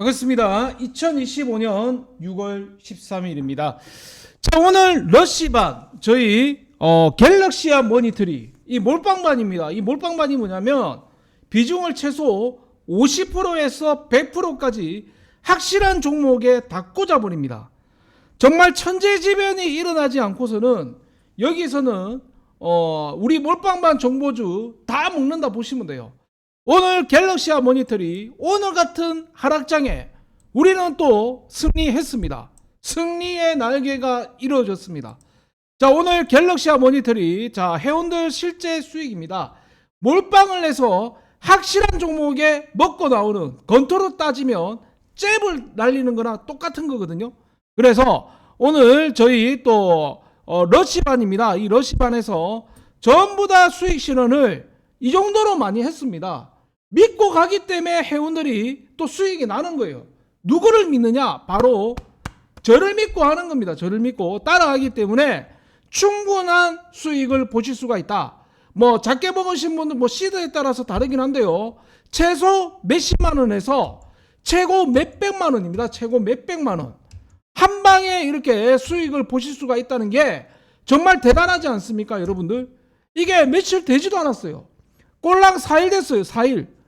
반갑습니다. 2025년 6월 13일입니다. 자, 오늘 러시반 저희 어, 갤럭시아 모니터리 이 몰빵반입니다. 이 몰빵반이 뭐냐면 비중을 최소 50%에서 100%까지 확실한 종목에 다 꽂아버립니다. 정말 천재지변이 일어나지 않고서는 여기서는 어, 우리 몰빵반 정보주 다 먹는다 보시면 돼요. 오늘 갤럭시아 모니터리 오늘 같은 하락장에 우리는 또 승리했습니다. 승리의 날개가 이루어졌습니다. 자, 오늘 갤럭시아 모니터리 자, 회원들 실제 수익입니다. 몰빵을 해서 확실한 종목에 먹고 나오는 건토로 따지면 잽을 날리는 거나 똑같은 거거든요. 그래서 오늘 저희 또 어, 러시반입니다. 이 러시반에서 전부 다 수익 실현을 이 정도로 많이 했습니다. 믿고 가기 때문에 회원들이 또 수익이 나는 거예요. 누구를 믿느냐? 바로 저를 믿고 하는 겁니다. 저를 믿고 따라하기 때문에 충분한 수익을 보실 수가 있다. 뭐 작게 먹으신 분들 뭐 시드에 따라서 다르긴 한데요. 최소 몇십만 원에서 최고 몇백만 원입니다. 최고 몇백만 원. 한 방에 이렇게 수익을 보실 수가 있다는 게 정말 대단하지 않습니까, 여러분들? 이게 며칠 되지도 않았어요. 꼴랑 4일 됐어요, 4일.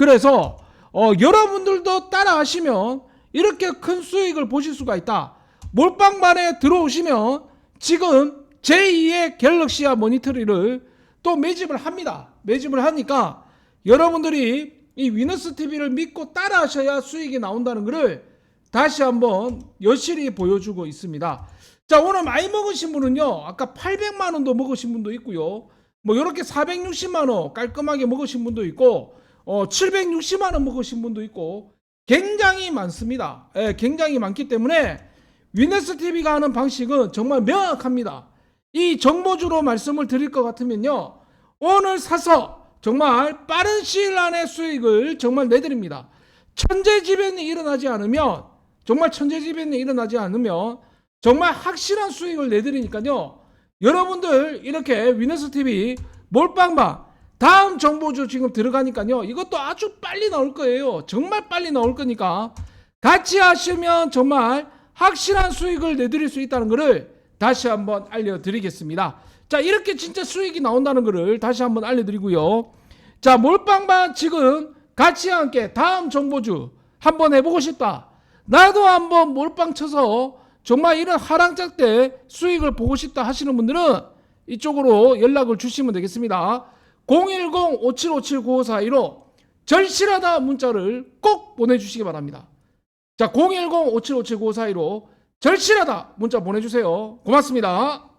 그래서 어, 여러분들도 따라 하시면 이렇게 큰 수익을 보실 수가 있다. 몰빵반에 들어오시면 지금 제2의 갤럭시아 모니터리를 또 매집을 합니다. 매집을 하니까 여러분들이 이 위너스 TV를 믿고 따라 하셔야 수익이 나온다는 것을 다시 한번 여실히 보여주고 있습니다. 자, 오늘 많이 먹으신 분은요. 아까 800만 원도 먹으신 분도 있고요. 뭐 이렇게 460만 원 깔끔하게 먹으신 분도 있고 어 760만 원 먹으신 분도 있고 굉장히 많습니다. 예, 굉장히 많기 때문에 위너스 TV가 하는 방식은 정말 명확합니다. 이 정보주로 말씀을 드릴 것 같으면요. 오늘 사서 정말 빠른 시일 안에 수익을 정말 내드립니다. 천재지변이 일어나지 않으면 정말 천재지변이 일어나지 않으면 정말 확실한 수익을 내드리니까요. 여러분들 이렇게 위너스 TV 몰빵방 다음 정보주 지금 들어가니까요. 이것도 아주 빨리 나올 거예요. 정말 빨리 나올 거니까 같이 하시면 정말 확실한 수익을 내드릴 수 있다는 것을 다시 한번 알려드리겠습니다. 자 이렇게 진짜 수익이 나온다는 것을 다시 한번 알려드리고요. 자 몰빵방 지금 같이 함께 다음 정보주 한번 해보고 싶다. 나도 한번 몰빵 쳐서 정말 이런 하락장 때 수익을 보고 싶다 하시는 분들은 이쪽으로 연락을 주시면 되겠습니다. 010-5757-9542로 절실하다 문자를 꼭 보내주시기 바랍니다. 자, 010-5757-9542로 절실하다 문자 보내주세요. 고맙습니다.